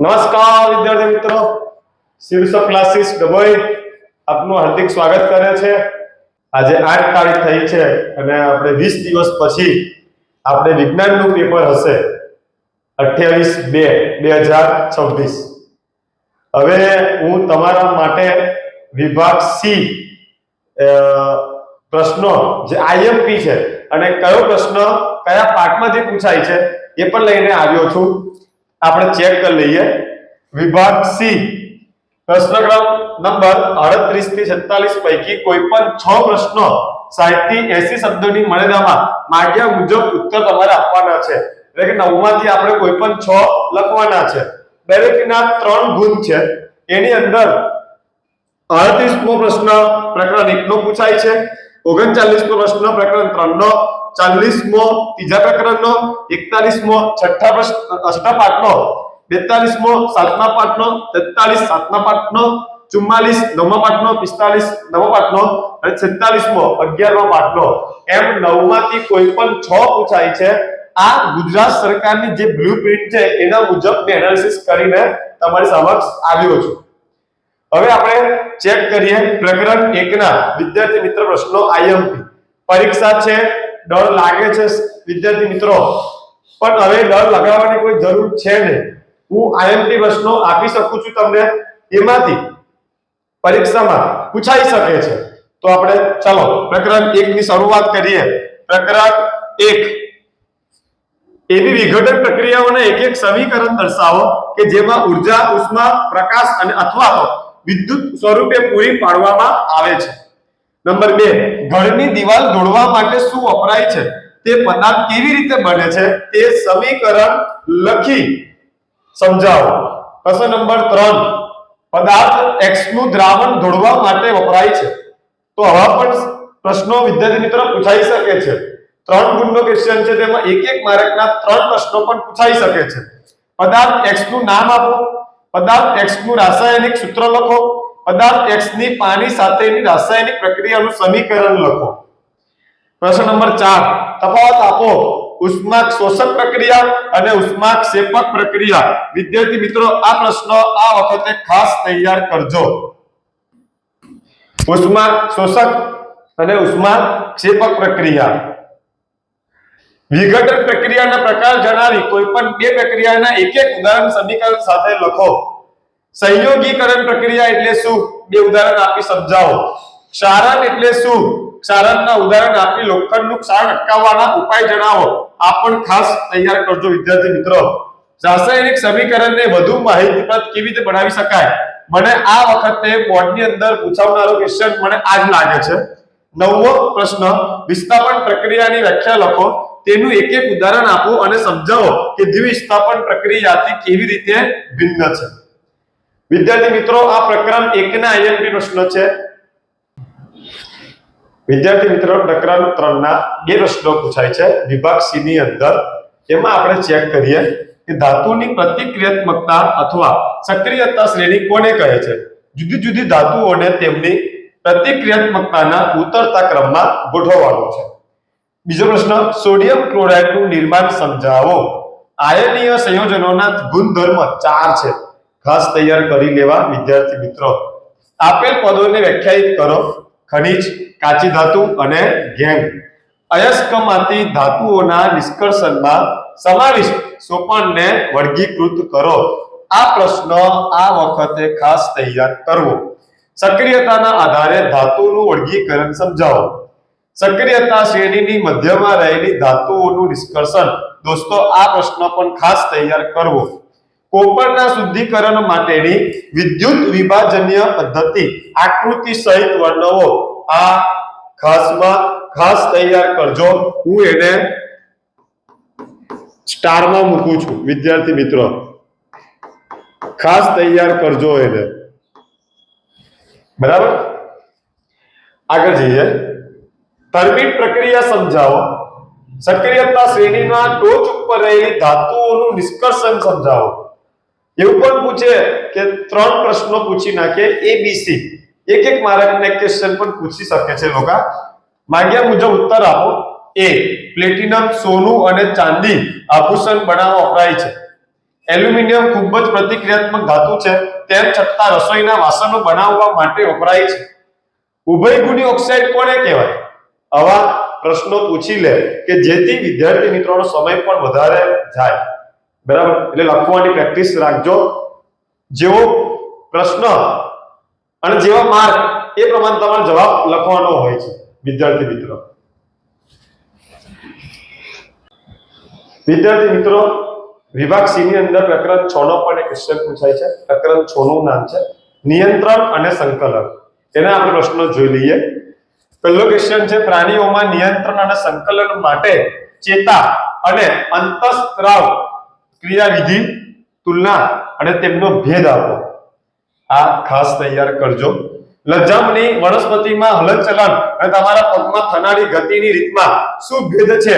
નમસ્કાર, વિદ્યાર્થી મિત્રો. શિવસપ ક્લાસીસ ડબોઈ આપનું હાર્દિક સ્વાગત કરે છે. આજે આઠ તારીખ થઈ છે અને આપણે વીસ દિવસ પછી આપણે વિજ્ઞાનનું પેપર હશે. અઠ્યાવીસ બે બે હજાર છવ્વીસ. હવે હું તમારા માટે વિભાગ સી પ્રશ્નો, જે આઈએમપી છે, અને કયો પ્રશ્ન કયા પાઠમાંથી પૂછાય છે, એ પણ લઈને આવ્યો છું. આપણે ચેક કરી લઈએ. વિભાગ સી પ્રશ્નક્રમ નંબર અડત્રીસથી છેતાલીસ પૈકી કોઈ પણ છ પ્રશ્નો સાહીઠથી એસી શબ્દોની મર્યાદામાં માંગ્યા મુજબ ઉત્તર તમારે આપવાના છે. એટલે કે નવમાંથી આપણે કોઈ પણ છ લખવાના છે. દરેકના ત્રણ ગુણ છે. એની અંદર અડત્રીસમો પ્રશ્ન પ્રકરણ એકનો પૂછાય છે. ઓગણચાલીસમો પ્રશ્ન પ્રકરણ ત્રણનો, ચાલીસમો, ત્રીજા પ્રકરણનો, એકતાલીસમો, છઠ્ઠા પ્રશ્ન છઠ્ઠા પાઠનો, બેતાલીસમો, સાતમા પાઠનો, તેતાલીસ, સાતમા પાઠનો, ચુમ્માલીસ, નવમા પાઠનો, પિસ્તાલીસ, નવમા પાઠનો અને છેતાલીસમો, અગિયારમો પાઠનો. એમ નવમાંથી કોઈ પણ છ પૂછાય છે, આ ગુજરાત સરકારની જે બ્લુપ્રિન્ટ છે, એના મુજબ મેં એનાલિસિસ કરીને તમારી સમક્ષ આવ્યો છું. હવે આપણે ચેક કરીએ પ્રકરણ એકના વિદ્યાર્થી મિત્ર પ્રશ્નો આઈએમપી પરીક્ષા છે, ડર લાગે છે વિદ્યાર્થી મિત્રો. પણ હવે ડર લગાવવાની કોઈ જરૂર છે નહીં. હું આઈએમપી પ્રશ્નો આપી શકું છું તમને એમાંથી. પરીક્ષામાં પૂછાઈ શકે છે. તો આપણે ચાલો પ્રકરણ એક ની શરૂઆત કરીએ. પ્રકરણ એક. એવી વિઘટન પ્રક્રિયાઓને એક એક સમીકરણ દર્શાવો કે જેમાં ઊર્જા, ઉષ્મા, પ્રકાશ અને અથવા તો વિદ્યુત સ્વરૂપે પૂરી પાડવામાં આવે છે. નંબર બે, ઘરની દિવાલ દોડવા માટે શું વપરાય છે? તે પદાર્થ કેવી રીતે બને છે? તે સમીકરણ લખી સમજાવો. પ્રશ્ન નંબર ત્રણ, પદાર્થ x નું દ્રાવણ દોડવા માટે વપરાય છે. તો આવા પણ પ્રશ્નો વિદ્યાર્થી મિત્રો પૂછાઈ શકે છે. ત્રણ ગુણનો ક્વેશ્ચન છે, તેમાં એક એક માર્કના ત્રણ પ્રશ્નો પણ પૂછાઈ શકે છે. પદાર્થ x નું નામ આપો. પદાર્થ x નું રાસાયણિક સૂત્ર લખો. પદાર્થ x ની પાણી સાથેની રાસાયણિક પ્રક્રિયાનું સમીકરણ લખો. પ્રશ્ન નંબર 4 તફાવત આપો. ઉષ્માક શોષક પ્રક્રિયા અને ઉષ્માક્ષેપક પ્રક્રિયા. વિદ્યાર્થી મિત્રો, આ પ્રશ્ન આ વખતે ખાસ તૈયાર કરજો. ઉષ્મા શોષક અને ઉષ્માક્ષેપક પ્રક્રિયા. વિઘટન પ્રક્રિયાના પ્રકાર જણાવી કોઈ પણ બે પ્રક્રિયાના એક એક ઉદાહરણ સમીકરણ સાથે લખો. સંયોગીકરણ પ્રક્રિયા એટલે શું? બે ઉદાહરણ આપી સમજાવો. ક્ષારણ એટલે શું? ક્ષારણના ઉદાહરણ આપી લોખંડનું ક્ષારણ અટકાવવાના ઉપાય જણાવો. આ પણ ખાસ તૈયાર કરજો વિદ્યાર્થી મિત્રો. રાસાયણિક સમીકરણને વધુ માહિતીપ્રદ કેવી રીતે બનાવી શકાય? મને આ વખતે બોર્ડની અંદર પૂછાવનારો ક્વેશ્ચન મને આજ લાગે છે. નવમો પ્રશ્ન, વિસ્થાપન પ્રક્રિયાની વ્યાખ્યા લખો. તેનું એક એક ઉદાહરણ આપો અને સમજાવો કે દ્વિસ્થાપન પ્રક્રિયાથી કેવી રીતે ભિન્ન છે. વિદ્યાર્થી મિત્રો, આ પ્રકરણ એકના આઈએમપી પ્રશ્નો છે. વિદ્યાર્થી મિત્રો, પ્રકરણ ત્રણના બે પ્રશ્નો પૂછાય છે. વિભાગ સી ની અંદર. એમાં આપણે ચેક કરીએ કે ધાતુની પ્રતિક્રિયાત્મકતા અથવા સક્રિયતા શ્રેણી કોને કહે છે? જુદી જુદી ધાતુઓને તેમની પ્રતિક્રિયાત્મકતાના ઉતરતા ક્રમમાં ગોઠવવાનું છે. બીજો પ્રશ્ન, સોડિયમ ક્લોરાઇડનું નિર્માણ સમજાવો. આયનીય સંયોજનોના ગુણધર્મ ચાર છે. ખાસ તૈયાર કરી લેવા, વિદ્યાર્થી મિત્રો. આપેલ પદોને વ્યાખ્યાયિત કરો. ખનિજ, કાચી ધાતુ અને ગેંગ. અયસ્કમાંથી ધાતુઓના નિષ્કર્ષણમાં સમાવિષ્ટ સોપાનને વર્ગીકૃત કરો. આ પ્રશ્ન આ વખતે ખાસ તૈયાર કરવો. સક્રિયતાના આધારે ધાતુનું વર્ગીકરણ સમજાવો. સક્રિયતા શ્રેણીની મધ્યમાં રહેલી ધાતુઓનું નિષ્કર્ષણ. દોસ્તો, આ પ્રશ્ન પણ ખાસ તૈયાર કરવો. કોપરના શુદ્ધિકરણ માટેની વિદ્યુત વિભાજનીય પદ્ધતિ, આકૃતિ સહિત વર્ણવો. આ ખાસમાં ખાસ તૈયાર કરજો. હું એને સ્ટારમાં મૂકું છું, વિદ્યાર્થી મિત્રો. ખાસ તૈયાર કરજો એને. બરાબર? આગળ જઈએ. થર્મિટ પ્રક્રિયા સમજાવો. સક્રિયતા શ્રેણીના ટોચ ઉપર રહેલી ધાતુઓનું નિષ્કર્ષણ સમજાવો. એવું પણ પૂછે કે ત્રણ પ્રશ્નો પૂછી નાખે એબીસી એક એક માર્કને ક્વેશ્ચન પણ પૂછી શકે છે લોકો. માંગ્યા મુજબ ઉત્તર આપો. એ પ્લેટિનમ, સોનું અને ચાંદી આભૂષણ બનાવવા વપરાય છે. એલ્યુમિનિયમ ખૂબ જ પ્રતિક્રિયાત્મક ધાતુ છે. તેમ છતાં રસોઈના વાસણો બનાવવા માટે વપરાય છે. ઉભયગુણી ઓક્સાઇડ કોને કહેવાય? આવા પ્રશ્નો પૂછી લે કે જેથી વિદ્યાર્થી મિત્રોનો સમય પણ વધારે જાય. બરાબર? એટલે લખવાની પ્રેક્ટિસ રાખજો. જેવો પ્રશ્ન અને જેવા માર્ક એ પ્રમાણે તમારે જવાબ લખવાનો હોય છે, વિદ્યાર્થી મિત્રો. વિદ્યાર્થી મિત્રો, વિભાગ સી ની અંદર પ્રકરણ છ નો પણ એક ક્વેશ્ચન પૂછાય છે. પ્રકરણ છ નું નામ છે, નિયંત્રણ અને સંકલન. એના આપણે પ્રશ્નો જોઈ લઈએ. પહેલો ક્વેશ્ચન છે, પ્રાણીઓમાં નિયંત્રણ અને સંકલન માટે ચેતા અને અંતસ્ત્રાવ ક્રિયાવિધિ, તુલના અને તેમનો ભેદ આપો. આ ખાસ તૈયાર કરજો. લજ્જામણી વનસ્પતિમાં હલનચલન અને તમારા પગમાં થનારી ગતિની રીતમાં શું ભેદ છે?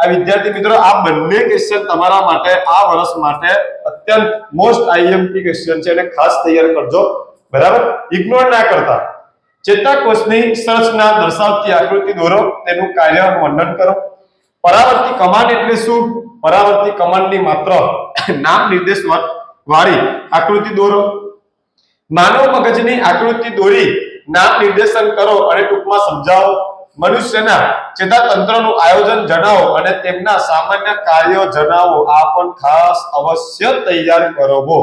આ વિદ્યાર્થી મિત્રો, આ બંને ક્વેશ્ચન તમારા માટે, આ વર્ષ માટે અત્યંત મોસ્ટ આઈએમપી ક્વેશ્ચન છે અને ખાસ તૈયાર કરજો. બરાબર? ઇગ્નોર ના કરતા. ચેતાકોષની સંરચના દર્શાવતી આકૃતિ દોરો, તેનું કાર્ય વર્ણન કરો. પરાવર્તી કમાન્ડ એટલે શું? પરાવર્તી કમાન્ડની માત્ર નામ નિર્દેશ વાળી આકૃતિ દોરો. માનવ મગજની આકૃતિ દોરી, નામ નિર્દેશન કરો અને ટૂંકમાં સમજાવો. મનુષ્યના ચેતાતંત્રનું આયોજન જણાવો અને તેમના સામાન્ય કાર્યો જણાવો. આ પણ ખાસ અવશ્ય તૈયાર કરવો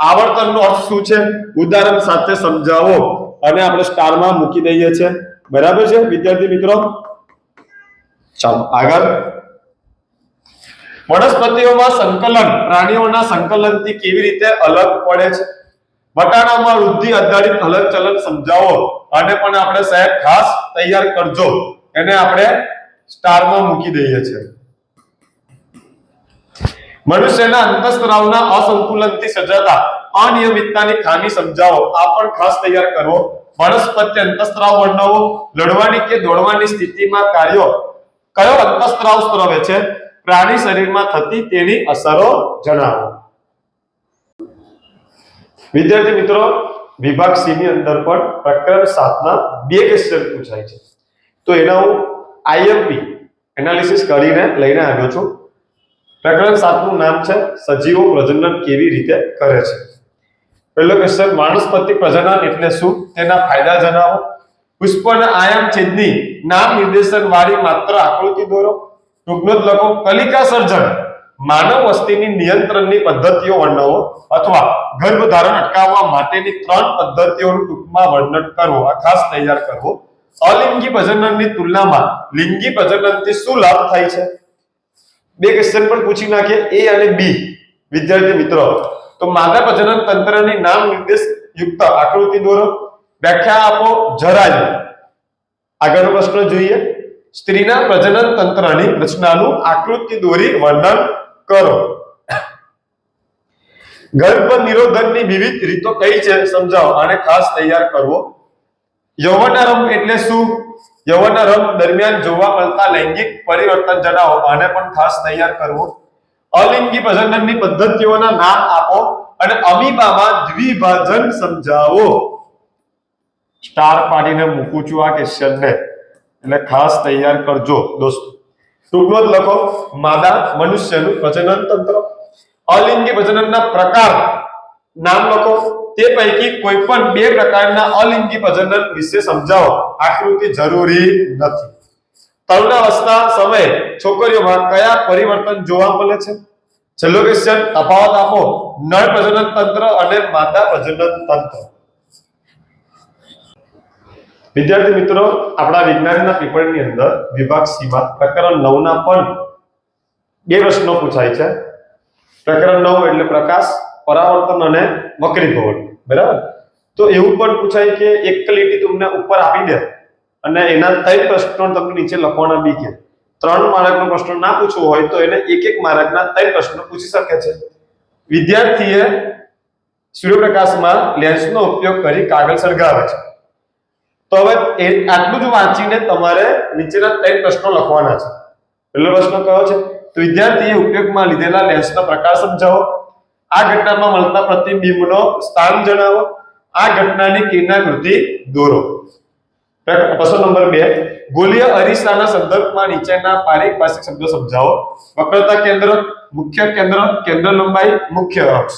આવર્તનનો અર્થ શું છે? ઉદાહરણ સાથે સમજાવો. અને આપણે સ્ટારમાં મૂકી દઈએ છે બરાબર છે? વિદ્યાર્થી મિત્રો? ચાલો, આગળ. વનસ્પતિઓમાં સંકલન, પ્રાણીઓના સંકલનથી કેવી રીતે અલગ પડે છે? વટાણામાં વૃદ્ધિ આધારિત હલનચલન સમજાવો. અને પણ આપણે સાહેબ ખાસ તૈયાર કરજો. એને આપણે સ્ટારમાં મૂકી દઈએ છીએ. મનુષ્યના અંતસ્ત્રાવના અસંતુલનથી સર્જાતા અનિયમિતતાની ખામી સમજાવો. આ પણ ખાસ તૈયાર કરવો વનસ્પતિ અંતસ્ત્રાવ વર્ણવો, લડવાની કે દોડવાની સ્થિતિમાં કાર્યો. કયો અંતસ્ત્રાવ સ્ત્રવે છે? પ્રાણી શરીરમાં થતી તેની અસરો જણાવો. વિદ્યાર્થી મિત્રો, વિભાગ સી ની અંદર પણ પ્રકરણ સાતના બે ક્વેશ્ચન પૂછાય છે. તો એના હું આઈએમપી એનાલિસિસ કરીને લઈને આવ્યો છું. પ્રકરણ સાતનું નામ છે, સજીવો પ્રજનન કેવી રીતે કરે છે? પહેલો ક્વેશ્ચન વાનસ્પતિક પ્રજનન એટલે શું? તેના ફાયદા જણાવો. પુષ્પના આયામ છેદની નામ નિર્દેશન વાળી માત્ર આકૃતિ દોરો. ટૂંકનોટ લખો, કલિકા સર્જન, માનવ વસ્તીની નિયંત્રણની પદ્ધતિઓ વર્ણવો અથવા ગર્ભધારણ અટકાવવા માટેની ત્રણ પદ્ધતિઓનું ટૂંકમાં વર્ણન કરવો. આ ખાસ તૈયાર કરવો. અલિંગી પ્રજનનની તુલનામાં લિંગી પ્રજનનથી શું લાભ થાય છે? બે ક્વેશ્ચન પણ પૂછી નાખીએ. એ અને બી વિદ્યાર્થી મિત્રો તો માદા પ્રજનન તંત્રની નામ નિર્દેશ યુક્ત આકૃતિ દોરો. વ્યાખ્યા આપો જરાય આગળનો પ્રશ્ન જોઈએ. સ્ત્રીના પ્રજનન તંત્રની રચનાનું આકૃતિ દોરી વર્ણન કરો. ગર્ભ નિરોધનની વિવિધ રીતો કઈ છે સમજાવો. આને ખાસ તૈયાર કરવો. યૌવનારંભ એટલે શું? યૌવનારંભ દરમિયાન જોવા મળતા લૈંગિક પરિવર્તન જણાવો. આને પણ ખાસ તૈયાર કરવો. અલિંગી પ્રજનનની પદ્ધતિઓના નામ આપો અને અમીબામાં દ્વિભાજન સમજાવો. સ્ટાર પાડીને મૂકું છું આ ક્વેશ્ચનને એટલે ખાસ તૈયાર કરજો દોસ્તો. ટૂંકો જ લખો, માદા મનુષ્યનું પ્રજનન તંત્ર. અલિંગી પ્રજનનના પ્રકાર નામ લખો. તે પૈકી કોઈ પણ બે પ્રકારના અલિંગી પ્રજનન વિશે સમજાવો. આકૃતિ જરૂરી નથી. તરુણાવસ્થા સમયે છોકરીઓમાં કયા પરિવર્તન જોવા મળે છે? છેલ્લો ક્વેશ્ચન તફાવત આપો. નળ પ્રજનન તંત્ર અને માદા પ્રજનન તંત્ર. વિદ્યાર્થી મિત્રો, આપણા વિજ્ઞાનના પેપરની અંદર વિભાગ સીમાં પ્રકરણ 9 ના પણ બે પ્રશ્નો પૂછાય છે. પ્રકરણ નવ એટલે પ્રકાશ, પરાવર્તન અને વક્રીભવન. બરાબર? તો એવું પણ પૂછાય કે એક લીટી તમને ઉપર આપી દે. અને એના ત્રણ પ્રશ્નો તમને નીચે લખવાના બી કે. ત્રણ માર્કનો પ્રશ્ન ના પૂછવો હોય તો એને એક એક માર્કના ત્રણ પ્રશ્નો પૂછી શકે છે. વિદ્યાર્થીએ સૂર્યપ્રકાશમાં લેન્સનો ઉપયોગ કરી કાગળ સળગાવે છે. તો હવે આટલું જ વાંચીને તમારે નીચેના ત્રણ પ્રશ્નો લખવાના છે. પહેલો પ્રશ્ન કયો છે? તો વિદ્યાર્થીએ ઉપયોગમાં લીધેલા લેન્સનો પ્રકાર સમજાવો. આ ઘટનામાં મળતા પ્રતિબિંબનો સ્થાન જણાવો. આ ઘટનાની કિરણાકૃતિ દોરો. પ્રશ્ન નંબર બે. ગોલીય અરીસાના સંદર્ભમાં નીચેના પારિભાષિક શબ્દો સમજાવો. વક્રતા કેન્દ્ર, મુખ્ય કેન્દ્ર કેન્દ્ર લંબાઈ, મુખ્ય અક્ષ.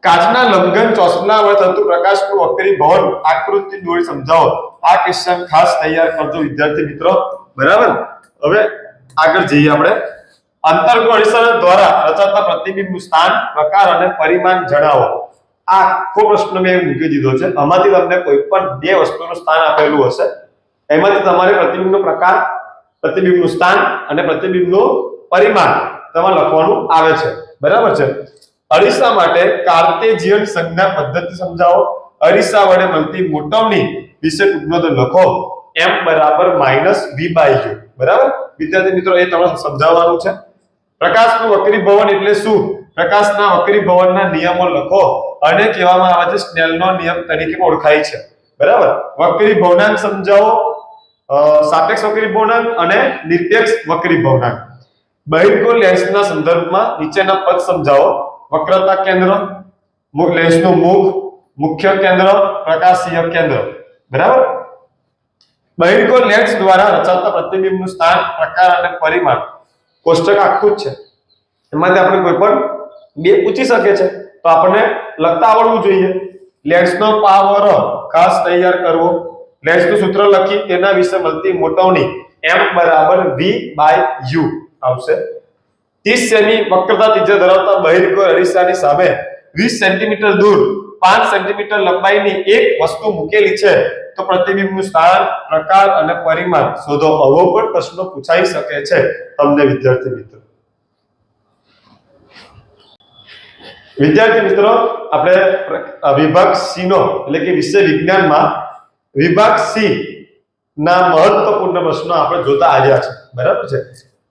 કાચના લંઘન ચોસલા વડે થતું પ્રકાશનું વક્રી ભવન આકૃતિ દોરી સમજાવો. આ ક્વેશ્ચન ખાસ તૈયાર કરજો વિદ્યાર્થી મિત્રો. બરાબર? હવે આગળ જઈએ આપણે. અંતર્ગો અરીસા દ્વારા રચાતા પ્રતિબિંબનું સ્થાન, પ્રકાર અને પરિમાણ જણાવો. આખો પ્રશ્ન મેં મૂકી દીધો છે. આમાંથી તમને કોઈ પણ બે વસ્તુનું સ્થાન આપેલું હશે. એમાંથી તમારે પ્રતિબિંબનો પ્રકાર, પ્રતિબિંબનું સ્થાન અને પ્રતિબિંબનું પરિમાણ તમારે લખવાનું આવે છે. બરાબર છે? અરીસા માટે કાર્ટેજિયન સંજ્ઞા પદ્ધતિ સમજાવો. અરીસા વડે મળતી મોટવણી વિશે ટૂંકનોંધ લખો. એમ બરાબર માઇનસ વી બાય યુ બરાબર? વિદ્યાર્થી મિત્રો, એ તમારે સમજાવવાનું છે. પ્રકાશનું વક્રીભવન એટલે શું? પ્રકાશના વક્રીભવનના નિયમો લખો અને કહેવામાં આવે છે સ્નેલનો નિયમ તરીકે ઓળખાય છે. બરાબર? વક્રીભવનાંક સમજાવો. સાપેક્ષ વક્રીભવનાંક અને નિરપેક્ષ વક્રીભવનાંક બહિર્ગો લેન્સના સંદર્ભમાં નીચેના પદ સમજાવો. વક્રતા કેન્દ્ર લેન્સનું મુખ, મુખ્ય કેન્દ્ર, પ્રકાશીય કેન્દ્ર. બરાબર? બહિર્ગો લેન્સ દ્વારા રચાતા પ્રતિબિંબનું સ્થાન, પ્રકાર અને પરિમાણ. કોષ્ટક આખું જ છે. એમાંથી આપણે કોઈ પણ બે પૂછી શકે છે. તો આપણને લખતા આવડવું જોઈએ. લેન્સનો પાવર ખાસ તૈયાર કરવો. લેન્સનું સૂત્ર લખી તેના વિશે મળતી મોટવણી m બરાબર v બાય u આવશે. 30 સેમી વક્રતા ત્રિજ્યા ધરાવતા બહિર્ગોળ અરીસાની સામે 20 સેન્ટીમીટર દૂર 5 સેન્ટીમીટર લંબાઈની એક વસ્તુ મૂકેલી છે. તો પ્રતિબિંબનું સ્થાન, પ્રકાર અને પરિમાણ શોધો. આવો પણ પ્રશ્નો પૂછાઈ શકે છે. તમને વિદ્યાર્થી મિત્રો. વિદ્યાર્થી મિત્રો, આપણે વિભાગ સી નો એટલે કે વિષય વિજ્ઞાનમાં, વિભાગ સી ના મહત્વપૂર્ણ પ્રશ્નો આપણે જોતા આવ્યા છે. બરાબર છે?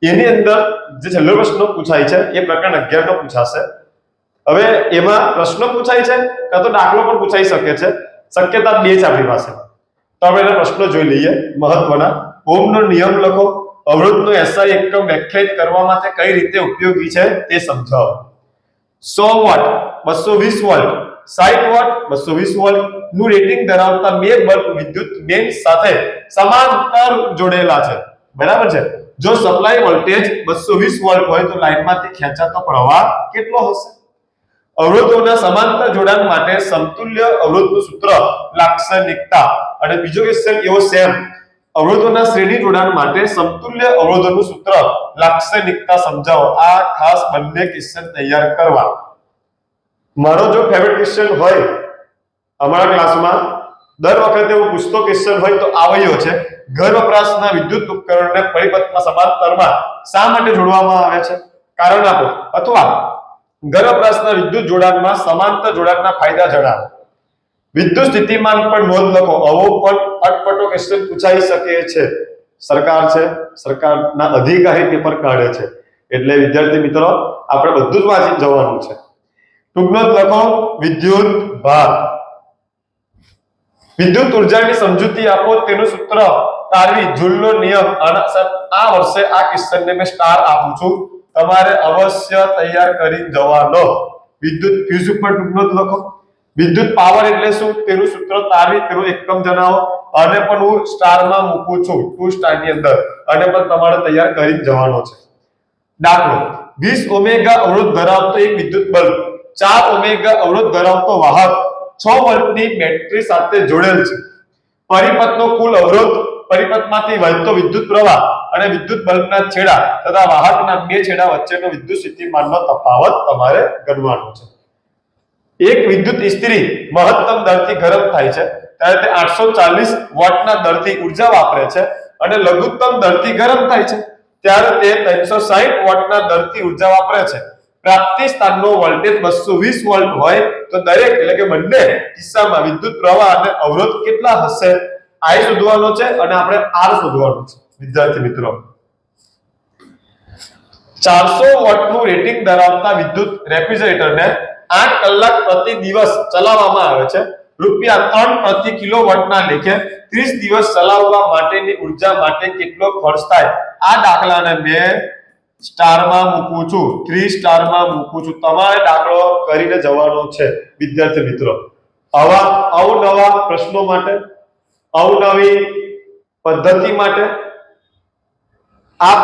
એની અંદર જે છેલ્લો પ્રશ્ન પૂછાય છે, એ પ્રકરણ 11 નો પૂછાશે. હવે એમાં પ્રશ્ન પૂછાય છે, કાં તો દાખલો પણ પૂછાઈ શકે છે. શક્યતા બે છે આપણી પાસે. તો આપણે એના પ્રશ્નો જોઈ લઈએ મહત્વના. ઓમનો નિયમ લખો. અવરોધનો એસઆઈ એકમ વ્યાખ્યાયિત કરવા માટે કઈ રીતે ઉપયોગી છે તે સમજાવો. સો વોટ, બસો વીસ વોલ્ટ સાઠ વોટ, બસો વીસ વોલ્ટનું રેટિંગ ધરાવતા બે બલ્બ વિદ્યુત મેઇન સાથે સમાંતર જોડેલા છે. બરાબર છે? જો સપ્લાય વોલ્ટેજ બસો વીસ વોલ્ટ હોય તો લાઇનમાંથી ખેંચાતો પ્રવાહ કેટલો હશે? અવરોધોના સમાંતર જોડાણ માટે સમતુલ્ય અવરોધનું સૂત્ર લાક્ષણિકતા. અને બીજો ક્વેશ્ચન એવો સેમ અવરોધોના શ્રેણી જોડાણ માટે સમતુલ્ય અવરોધોનું સૂત્ર લાક્ષણિકતા સમજાવો. આ ખાસ બંને ક્વેશ્ચન તૈયાર કરવા. મારો જો ફેવરેટ ક્વેશ્ચન હોય અમારા ક્લાસમાં દર વખતે હું પૂછતો ક્વેશ્ચન હોય તો આવ્યો છે. ઘર વપરાશના વિદ્યુત ઉપકરણને પરિપથમાં સમાંતરમાં શા માટે જોડવામાં આવે છે? કારણ આપો. અથવા ઘર વપરાશના વિદ્યુત જોડાણમાં સમાંતર જોડાણના ફાયદા જણાવો. વિદ્યુત સ્થિતિમાન પર નોંધ લખો. અવો પણ અટપટો ક્વેશ્ચન પૂછાઈ શકે છે. સરકાર છે, સરકારના અધિકારી પેપર કાઢે છે. એટલે વિદ્યાર્થી મિત્રો, આપણે બધું જ વાંચી જવાનું છે. ટૂંકનો લખો, વિદ્યુત ભાર. વિદ્યુત ઉર્જાની સમજૂતી આપો, તેનું સૂત્ર તારવી જૂલનો નિયમ. આ વર્ષે આ ક્વેશ્ચનને મેં સ્ટાર આપું છું. તમારે અવશ્ય તૈયાર કરી જવાનો. વિદ્યુત, ફ્યુઝ ઉપર ટૂંકનો લખો. વિદ્યુત પાવર એટલે શું? તેનું સૂત્ર તારવી, તેનું એકમ જણાવો. અને પણ હું સ્ટારમાં મૂકું છું ટુ સ્ટારની અંદર. અને પણ તમારે તૈયાર કરી જવાનો છે. દાખલો 20 ઓમેગા અવરોધ ધરાવતો એક વિદ્યુત બલ્બ 4 ઓમેગા અવરોધ ધરાવતો વાહક 6 વોલ્ટની બેટરી સાથે જોડેલ છે. પરિપથનો કુલ અવરોધ, પરિપથમાંથી વહેતો વિદ્યુત પ્રવાહ અને વિદ્યુત બલ્બના છેડા તથા વાહકના બે છેડા વચ્ચેનો વિદ્યુત સ્થિતિમાનનો તફાવત તમારે ગણવાનો છે. એક વિદ્યુત ઇસ્ત્રી મહત્તમ દરથી ગરમ થાય છે. ત્યારે તે 840 વોટના દરથી ઊર્જા વાપરે છે અને લઘુત્તમ દરથી ગરમ થાય છે. ત્યારે તે 360 વોટના દરથી ઊર્જા વાપરે છે. પ્રાપ્તિ સ્થાનનો વોલ્ટેજ 220 વોલ્ટ હોય તો દરેક, એટલે કે બંને કિસ્સામાં વિદ્યુત પ્રવાહ અને અવરોધ કેટલા હશે? આઈ શોધવાનો છે અને આપણે આર શોધવાનું છે. વિદ્યાર્થી મિત્રો. 400 વોટનું રેટિંગ ધરાવતા વિદ્યુત રેફ્રિજરેટરને 8 કલાક પ્રતિ દિવસ ચલાવવામાં આવે છે. રૂપિયા 3 પ્રતિ કિલોવોટના લેખે 30 દિવસ ચલાવવા માટેની ઊર્જા માટે કેટલો ખર્ચ થાય? આ દાખલાને મેં સ્ટારમાં મૂકું છું. 3 સ્ટારમાં મૂકું છું. તમારે દાખલો કરીને જવાનો છે, વિદ્યાર્થી મિત્રો. આવા અવનવા પ્રશ્નો માટે, અવનવી પદ્ધતિ માટે આપ